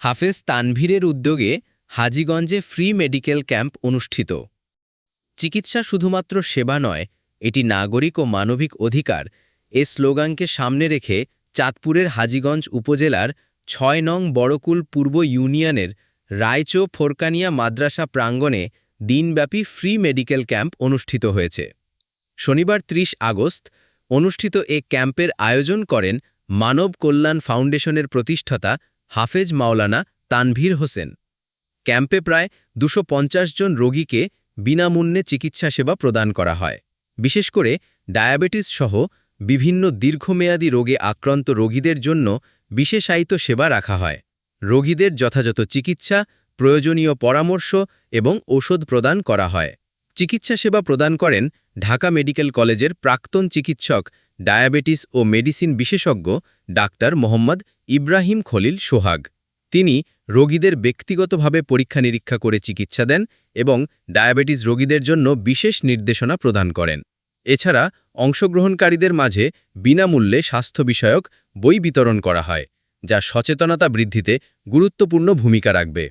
হাফেজ তানভীরের উদ্যোগে হাজীগঞ্জে free medical camp অনুষ্ঠিত। চিকিৎসা শুধুমাত্র সেবা নয়, এটি নাগরিক ও মানবিক অধিকার। এ স্লোগানকে সামনে রেখে চাঁদপুরের হাজীগঞ্জ উপজেলার ছয় নং বড়কুল পূর্ব ইউনিয়নের রায়চো ফোরকানিয়া মাদ্রাসা প্রাঙ্গণে দিনব্যাপী ফ্রি মেডিকেল ক্যাম্প অনুষ্ঠিত হয়েছে। শনিবার ৩০ আগস্ট অনুষ্ঠিত এ ক্যাম্পের আয়োজন করেন মানব কল্যাণ ফাউন্ডেশনের প্রতিষ্ঠাতা হাফেজ মাওলানা তানভীর হোসেন। ক্যাম্পে প্রায় দুশো জন রোগীকে বিনামূল্যে চিকিৎসা সেবা প্রদান করা হয়। বিশেষ করে ডায়াবেটিস সহ বিভিন্ন দীর্ঘমেয়াদী রোগে আক্রান্ত রোগীদের জন্য বিশেষায়িত সেবা রাখা হয়। রোগীদের যথাযথ চিকিৎসা, প্রয়োজনীয় পরামর্শ এবং ঔষধ প্রদান করা হয়। চিকিৎসা সেবা প্রদান করেন ঢাকা মেডিকেল কলেজের প্রাক্তন চিকিৎসক ডায়াবেটিস ও মেডিসিন বিশেষজ্ঞ ডাক্তার মোহাম্মদ ইব্রাহিম খলিল সোহাগ। তিনি রোগীদের ব্যক্তিগতভাবে পরীক্ষা নিরীক্ষা করে চিকিৎসা দেন এবং ডায়াবেটিস রোগীদের জন্য বিশেষ নির্দেশনা প্রদান করেন। এছাড়া অংশগ্রহণকারীদের মাঝে বিনামূল্যে স্বাস্থ্য বিষয়ক বই বিতরণ করা হয়, যা সচেতনতা বৃদ্ধিতে গুরুত্বপূর্ণ ভূমিকা রাখবে।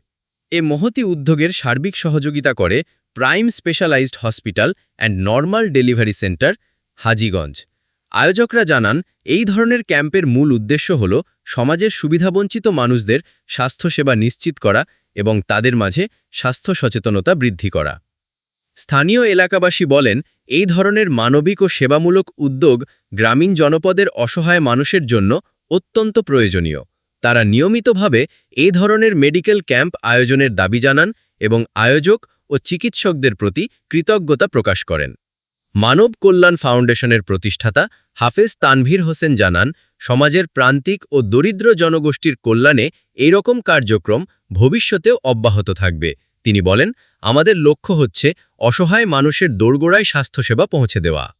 এ মহতি উদ্যোগের সার্বিক সহযোগিতা করে prime specialized hospital and normal delivery centre Hajiganj. আয়োজকরা জানান, এই ধরনের ক্যাম্পের মূল উদ্দেশ্য হল সমাজের সুবিধাবঞ্চিত মানুষদের স্বাস্থ্যসেবা নিশ্চিত করা এবং তাদের মাঝে স্বাস্থ্য সচেতনতা বৃদ্ধি করা। স্থানীয় এলাকাবাসী বলেন, এই ধরনের মানবিক ও সেবামূলক উদ্যোগ গ্রামীণ জনপদের অসহায় মানুষের জন্য অত্যন্ত প্রয়োজনীয়। তারা নিয়মিতভাবে এই ধরনের মেডিকেল ক্যাম্প আয়োজনের দাবি জানান এবং আয়োজক ও চিকিৎসকদের প্রতি কৃতজ্ঞতা প্রকাশ করেন। মানব কল্যাণ ফাউন্ডেশনের প্রতিষ্ঠাতা হাফেজ তানভীর হোসেন জানান, সমাজের প্রান্তিক ও দরিদ্র জনগোষ্ঠীর কল্যাণে এই রকম কার্যক্রম ভবিষ্যতেও অব্যাহত থাকবে। তিনি বলেন, আমাদের লক্ষ্য হচ্ছে অসহায় মানুষের দোরগোড়ায় স্বাস্থ্যসেবা পৌঁছে দেওয়া।